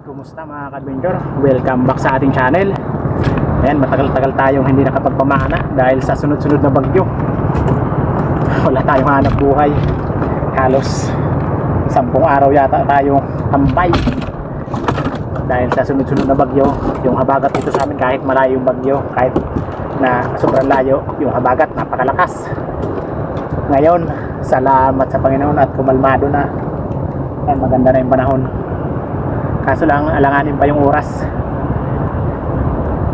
Kumusta mga ka-adventure? Welcome back sa ating channel. Ayan, matagal-tagal tayong hindi nakapagpamana dahil sa sunod-sunod na bagyo. Wala tayong hanap buhay. Halos sampung araw yata tayong tambay. Dahil sa sunod-sunod na bagyo, yung habagat dito sa amin kahit malayo yung bagyo, kahit na sobrang layo, yung habagat napakalakas. Ngayon, salamat sa Panginoon at kumalmado na. Ayan, maganda na yung panahon. Kaso lang, alanganin pa yung oras.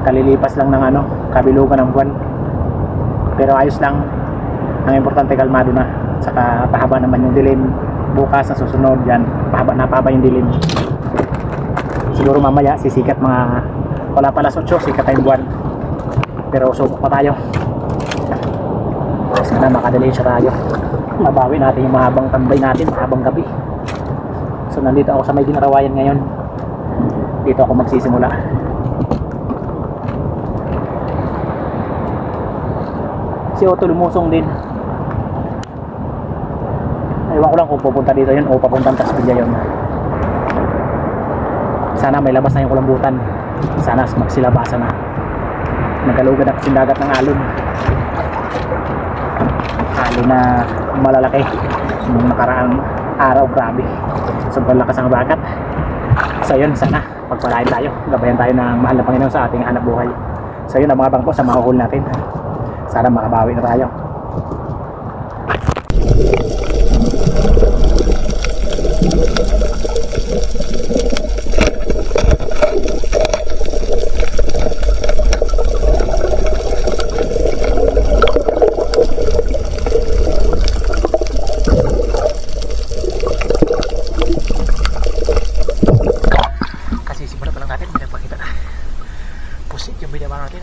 Kalilipas lang ng ano, kabilugan ng buwan. Pero ayos lang. Ang importante, kalmado na. Saka pahaba naman yung dilim. Bukas na susunod yan. Pahaba na pahaba yung dilim. Siguro mamaya sisikat mga wala pala sa 8, sikat tayong buwan. Pero subok pa tayo. Sana makadali siya tayo. Mabawi natin yung mahabang tambay natin, mahabang gabi. So nandito ako sa may ginarawayan ngayon. Dito ako magsisimula. Si Otto lumusong din. Ewan ko lang kung pupunta dito yun o papuntang Tasbilya yun. Sana may labas na yung kulambutan. Sana magsilabasan na. Nagalugan na kasing dagat ng alon. Alon na malalaki. Nung nakaraang araw, grabe. Sobrang lakas ang bagat. So yun, sana pagpalain tayo. Gabayan tayo ng mahal na Panginoon sa ating hanap buhay. So yun ang mga bangko sa mahuhul natin. Sana makabawi na tayo. Kasi simula pa lang natin, may nagpakita na. Pusit yung binaba natin.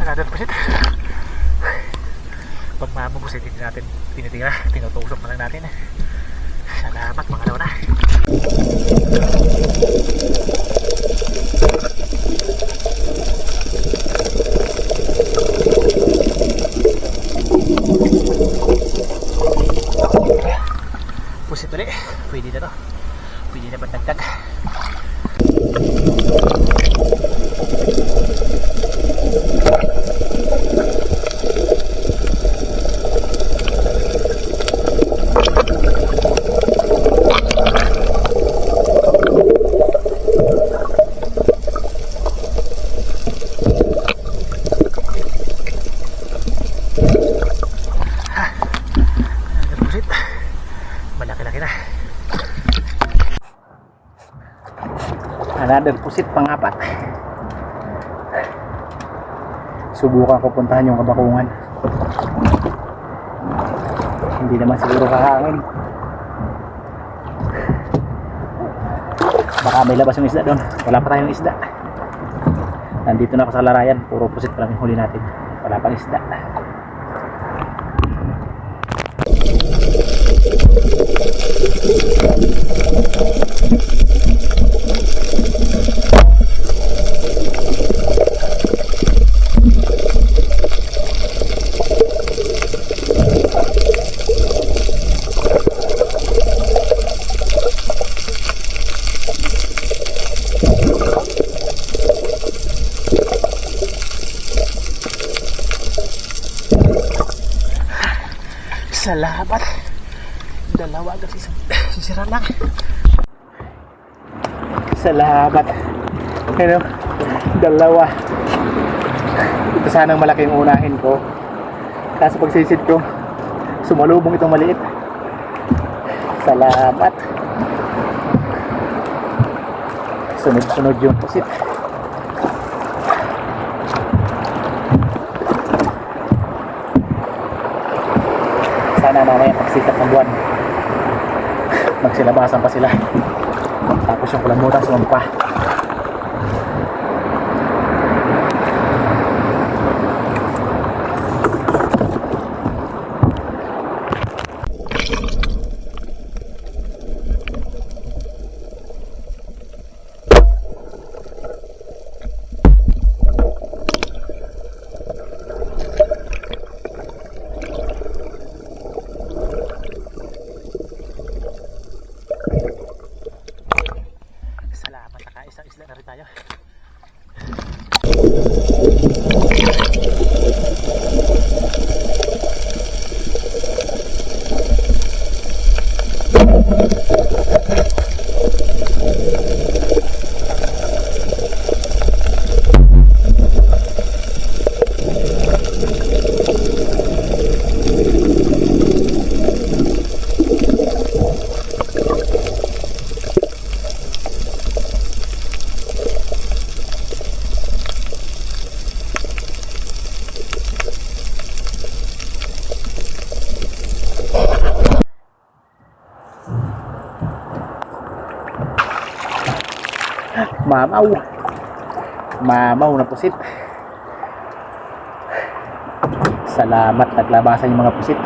Another pusit. Pag mamubusit, hindi natin tinitira. Tinutusok na lang natin. Salamat mga launa. Pusit ulit. Pwede na to. Pwede na bandagdag. Another pusit. Malaki-laki na. Another pusit pangapat. Subukan ko puntahan yung kabakungan. Hindi naman siguro kakangin. Baka may labas yung isda doon. Wala pa tayong isda. Nandito na ako sa larayan. Puro pusit pa lang yung huli natin. Wala pang isda. Salamat. Dalawa agad si sisira lang. Salamat. Ano? Dalawa. Ito sanang malaki yung unahin ko. Kaso pag sisid ko, sumalubong itong maliit. Salamat. Sunod-sunod yung pusit. Pagsikat ng buwan. Magsilabasan pa sila. Tapos yung kulamutan sumampa. Mamaw. Mamaw na pusit. Salamat naglabasan yung mga pusit.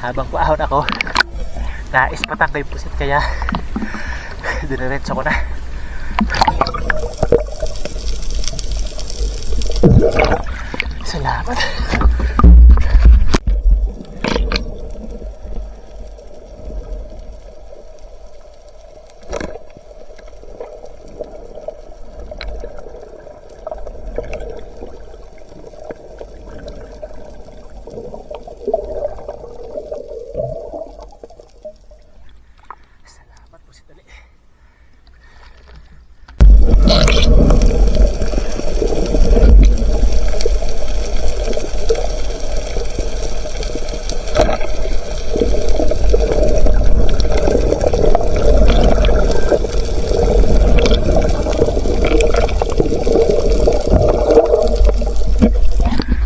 Habang paahon ako, nais patang kay pusit kaya diniretso ko na. Salamat pusit dali.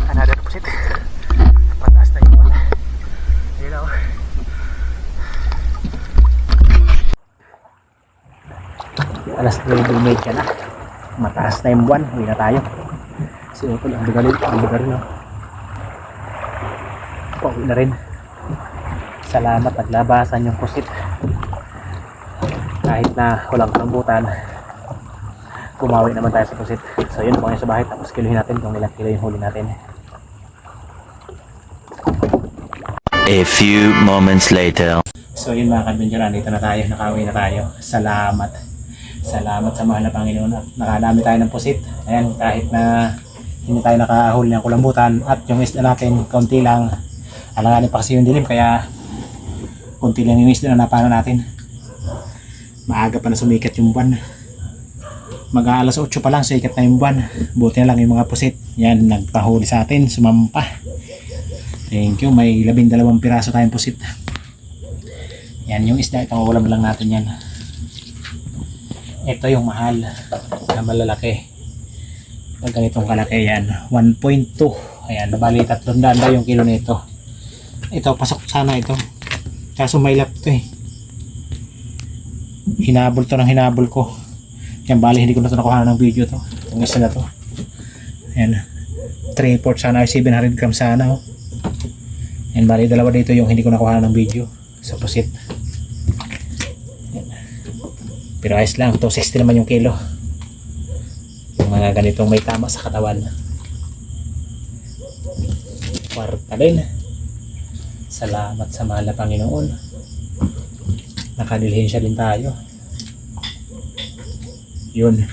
Another pusit. Pataas na yung pala. Ayun ako. alas 12.30 na yung buwan uwi na tayo si Utol ang bugalin ang bugalin no? pauwi na rin salamat naglabasan yung kusit kahit na walang kalambutan Pumawi naman tayo sa pusit. So yun, kung sa bahay, tapos kiluhin natin kung ilang kilo yung huli natin. A few moments later. So yun mga kadventure, nandito na tayo, nakauwi na tayo. Salamat. Salamat sa mahal na Panginoon at nakadami tayo ng pusit. Ayan, kahit na hindi tayo nakahuli ng kulambutan at yung isda natin, kaunti lang. Alanganin pa kasi yung dilim, kaya kunti lang yung isda na napano natin. Maaga pa na sumikat yung buwan. Mag alas 8 pa lang, sikat na yung buwan. Buti na lang yung mga pusit. Yan, nagpahuli sa atin, sumampa. Thank you, may labing dalawang piraso tayong pusit. Yan yung isda, itong ulam lang natin yan. Ito yung mahal na malalaki. Pag ganitong kalaki yan, 1.2. Ayan, bali 300 daw yung kilo nito. Ito, pasok sana ito. Kaso may lap to eh. Hinabol to ng hinabol ko. Yan, bali hindi ko na to nakuha ng video to. Itong isa na to. Ayan. 3 port sana, 700 grams sana oh. Yan, bali dalawa dito yung hindi ko nakuha ng video sa pusit. Pero ayos lang, 260 naman yung kilo. Yung mga ganitong may tama sa katawan. Kwarta din. Salamat sa mahal na Panginoon. Nakadilhensya din tayo. Yun.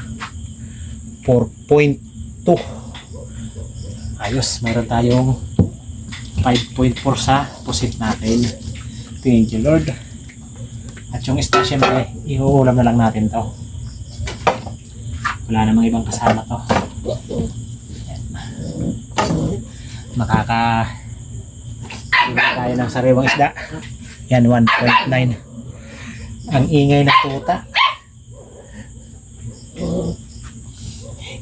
4.2 Ayos, meron tayong 5.4 sa pusit natin. Thank you Lord. At yung isda syempre, iuulam na lang natin to. Wala namang ibang kasama to. Makaka tayo ng sariwang isda. Yan, 1.9. Ang ingay ng tuta.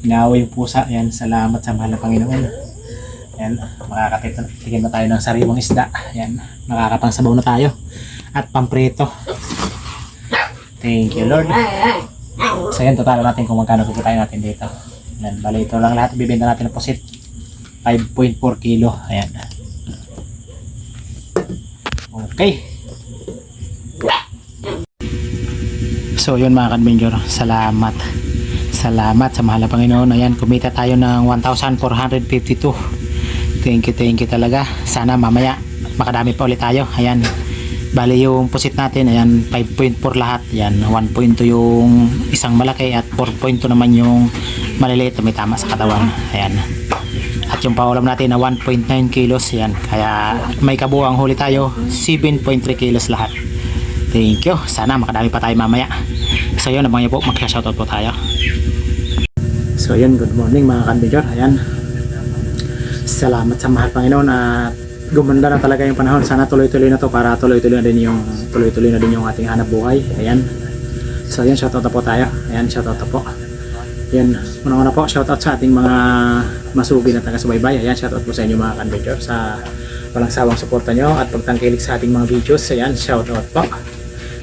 Inaway yung pusa. Yan, salamat sa mahal na Panginoon. Yan, makakatikin na tayo ng sariwang isda. Yan, makakapangsabaw na tayo. At pamprito. Thank you, Lord. So yan, total natin kung magkano pupuntahin natin dito. Yan, bali ito lang lahat. Bibenta natin ng posit. 5.4 kilo. Ayan. Okay. So yun mga kanbinjor, salamat. Salamat sa mahal na Panginoon. Ayan, kumita tayo ng 1,452. Thank you, thank you talaga. Sana mamaya makadami pa ulit tayo. Ayan. Bali yung pusit natin, ayan, 5.4 lahat. Ayan, 1.2 yung isang malaki at 4.2 naman yung maliliit na may tama sa katawan. Ayan. At yung paulam natin na 1.9 kilos, ayan. Kaya may kabuang huli tayo, 7.3 kilos lahat. Thank you. Sana makadami pa tayo mamaya. So yun, niyo po, mag-shoutout po tayo. So yun, good morning mga kanbidyor. Ayan. Salamat sa mahal Panginoon at gumanda na talaga yung panahon. Sana tuloy-tuloy na to para tuloy-tuloy na din yung tuloy-tuloy na din yung ating hanap buhay. Ayan. So yun, shoutout na po tayo. Ayan, shoutout na po. Yan, una-una po, shoutout sa ating mga masugi na taga-subaybay. Ayan, shoutout po sa inyo mga kanbidyor sa walang sawang suporta nyo at pagtangkilik sa ating mga videos. Ayan, shoutout po.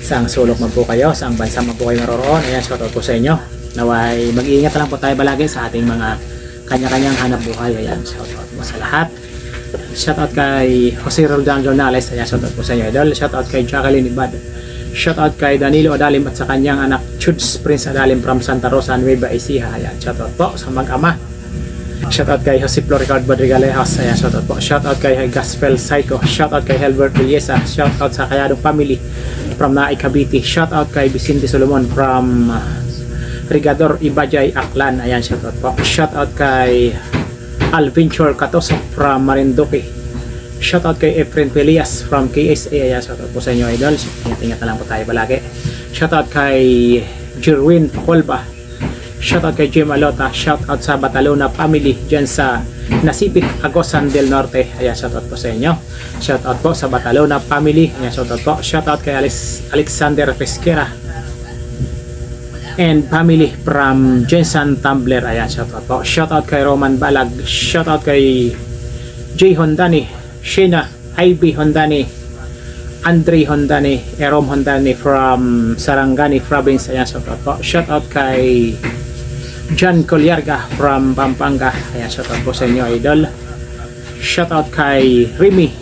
Saang sulok man po kayo, saang bansa man po kayo naroroon. Ayan, shoutout po sa inyo. Naway, mag-iingat lang po tayo balagi sa ating mga kanya-kanyang hanap buhay. Ayan, shoutout po sa lahat. Shoutout kay Jose Roldan Jornales. Ayan, shoutout po sa inyo, idol. Shoutout kay Jacqueline Ibad. Shoutout kay Danilo Adalim at sa kanyang anak Chuds Prince Adalim from Santa Rosa, Nueva Ecija. Ayan, shoutout po sa mag-ama. Shoutout kay Jose Floricard Badrigalejos. Ayan, shoutout po. Shoutout kay Gaspel Psycho. Shoutout kay Helbert Villesa. Shoutout sa Kayadong Family from Naay Cavite. Shoutout kay Vicente Solomon from uh, Rigador Ibajay Aklan. Ayan, shoutout po. Shoutout kay Alventure Katoso from Marinduque. Shoutout kay Efren Pelias from KSA. Ayan, shoutout po sa inyo, idol. Ingat-ingat na lang po tayo palagi. Shoutout kay Jerwin Pacolba. Shoutout kay Jim Alota. Shoutout sa Batalona family dyan sa Nasipit, Agosan del Norte. Ayan, shoutout po sa inyo. Shoutout po sa Batalona family. Ayan, shoutout po. Shoutout kay Alex, Alexander Pesquera and family from Jensen Tumblr. Ayan, shoutout po. Shoutout kay Roman Balag. Shoutout kay Jay Hondani, Sheena, Ivy Hondani, Andre Hondani, Erom Hondani from Sarangani Province. Ayan, shoutout po. Shoutout kay John Colyarga from Pampanga. Ayan, shoutout po sa inyo, idol. Shoutout kay Remy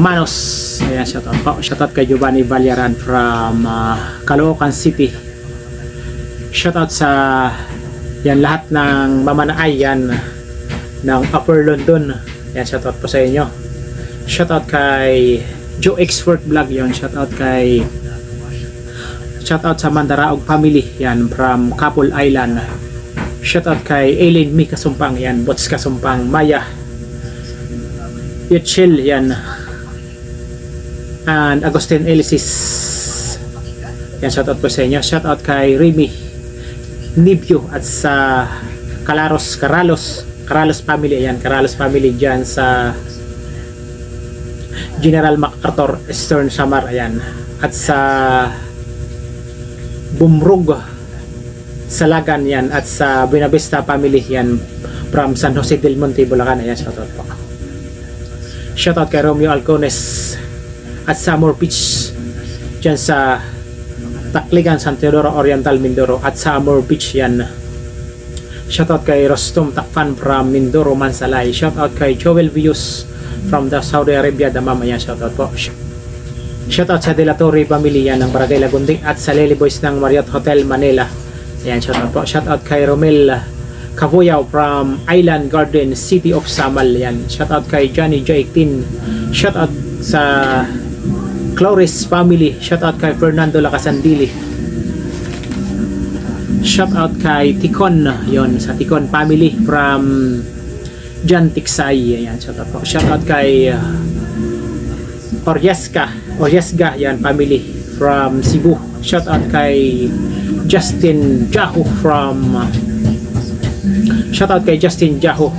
Manos. Ayan, shoutout po. Shoutout kay Giovanni Valyaran from uh, Caloocan City. Shoutout sa Yan lahat ng mamanaay yan ng Upper London. Yan, shoutout po sa inyo. Shoutout kay Joe Expert Vlog yon Shoutout kay Shoutout sa Mandaraog family. Yan, from Kapul Island. Shoutout kay Aileen Mi Kasumpang. Yan, Bots Kasumpang. Maya. Yuchil. Yan. And Agustin Elisis. Yan, shoutout po sa inyo. Shoutout kay Remy Nibyo at sa Calaros, Caralos. Caralos family. Yan, Caralos family dyan sa General MacArthur Eastern Samar. Ayan. At sa Bumrug Salagan yan at sa Buenavista family yan from San Jose del Monte, Bulacan. Ayan, shoutout po. Shoutout kay Romeo Alcones at Samor Beach dyan sa Takligan, San Teodoro Oriental, Mindoro at Samor Beach yan. Shoutout kay Rostom Takfan from Mindoro, Mansalay. Shoutout kay Joel Vius from the Saudi Arabia, Damam. Ayan, shoutout po. Shoutout sa De La Torre Pamilya ng Barangay Lagunding at sa Lely Boys ng Marriott Hotel Manila. Ayan, shoutout po. Shoutout kay Romel Kabuyaw from Island Garden, City of Samal. Yan. Shoutout kay Johnny J18. Shoutout sa Cloris family. Shoutout kay Fernando Lacasandili. Shoutout kay Tikon. Yon sa Tikon family from Jan Tiksay. Ayan, shoutout po. Shoutout kay uh, Oryeska, Oryesga, yan, family from Cebu. Shout out kay Justin Jaho from Shout out kay Justin Jaho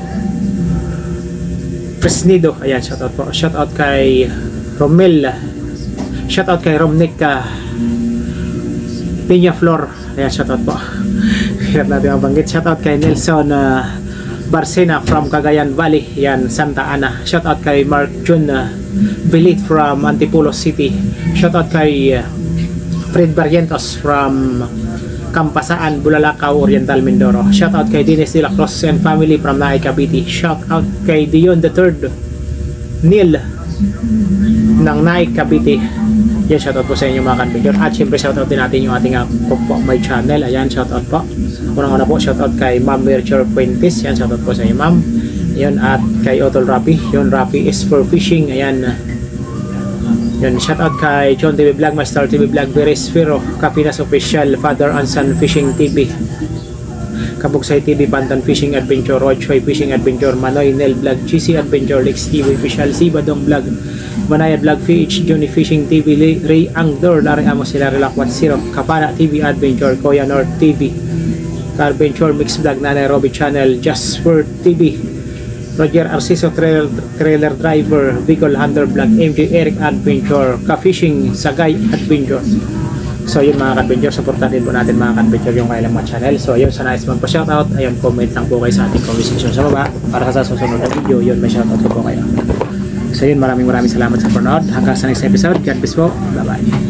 Fresnido, ayan, shout out po. Shout out kay Romel. Shout out kay Romnica Peña Flor. Ayan, shout out po. Hirap natin ang banggit. Shout out kay Nelson uh, Barcena from Cagayan Valley. Yan, Santa Ana. Shout out kay Mark Jun uh, Belit from Antipolo City. Shout out kay uh, Fred Barrientos from Kampasaan, Bulalakaw, Oriental, Mindoro. Shout out kay Dennis De La Cruz and family from Naay Cavite. Shout out kay Dion the Third Neil ng Naay Cavite. Yan, shoutout po sa inyo mga kanbigyor. At syempre, shoutout din natin yung ating uh, po, po, my channel. Ayan, shoutout po. Unang-una po, shoutout kay Ma'am Mercher Fuentes. Yan, shoutout po sa inyo, ma'am. Yun, at kay Otol Rapi. Yun, Rapi is for fishing. Ayan. Yun, shoutout kay John TV Vlog, Master TV Vlog, Beres Firo, Kapinas Official, Father and Son Fishing TV. Kabugsay TV, Pantan Fishing Adventure, Rochoy Fishing Adventure, Manoy Nel Vlog, GC Adventure, Lex Official, Sibadong Vlog, Manaya Vlog PH, Johnny Fishing TV, Ray- Angdor, Larry Amos, sila Relakwat Zero, Kapana TV Adventure, Koya North TV, Carventure Mix Vlog, Nanay Robby Channel, Jasper TV, Roger Arciso Trailer, trailer Driver, Bicol Hunter Vlog, MJ Eric Adventure, Ka-Fishing, Sagay Adventure. So yun mga ka-adventure, supportan din po natin mga ka-adventure yung kailang mga channel. So yun, sa nais man po shoutout, ayun, comment lang po kayo sa ating comment section sa baba para sa susunod na video, yun, may shoutout ko po kayo. So yun, maraming maraming salamat sa panood. Hanggang sa next episode, God bless po. Bye-bye.